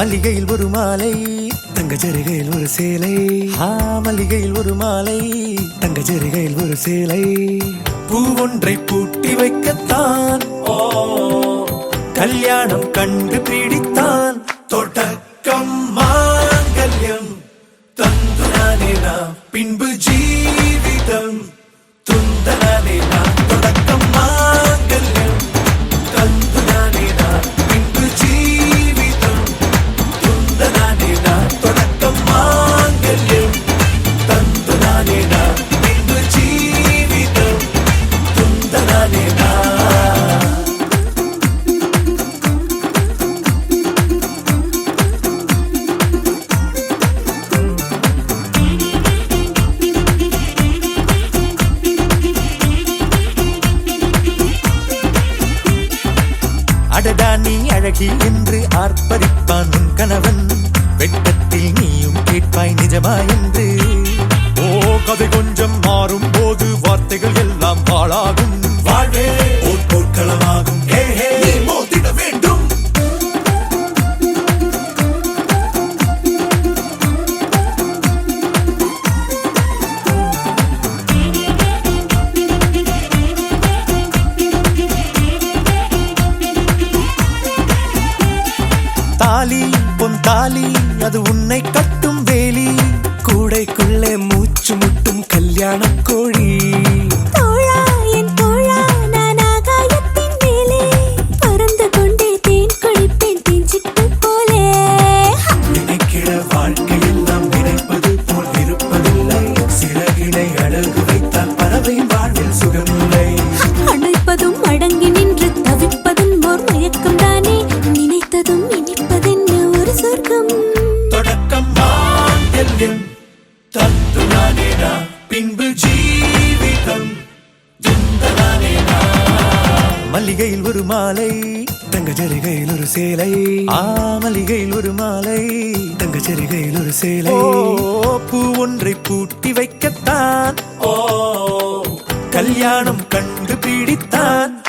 மல்லிகையில் ஒரு மாலை தங்க ஜருகையில் ஒரு சேலை. ஆ மல்லிகையில் ஒரு மாலை தங்க ஜருகையில் ஒரு சேலை. பூ ஒன்றை பூட்டி வைக்கத்தான். கல்யாணம் கண்டு பிடித்தான். நீ அழகி என்று ஆர்ப்பரிப்பான் உன் கணவன். வெட்கத்தில் நீயும் கேட்பாய் நிஜமா என்று. பொன் தாலி அது உன்னை கட்டும் வேலி. கூடைக்குள்ளே மூச்சு முட்டும் கல்யாண கோழி. வாழ்க்கையில் நாம் நினைப்பது போல் இருப்பதில்லை சிறகினை அழகு மல்லிகையில் ஒரு மாலை தங்க ஜரிகையில் ஒரு சேலை. ஆ மல்லிகையில் ஒரு மாலை தங்க ஜரிகையில் ஒரு சேலை. பூ ஒன்றை பூட்டி வைக்கத்தான். ஓ கல்யாணம் கண்டு பிடித்தான்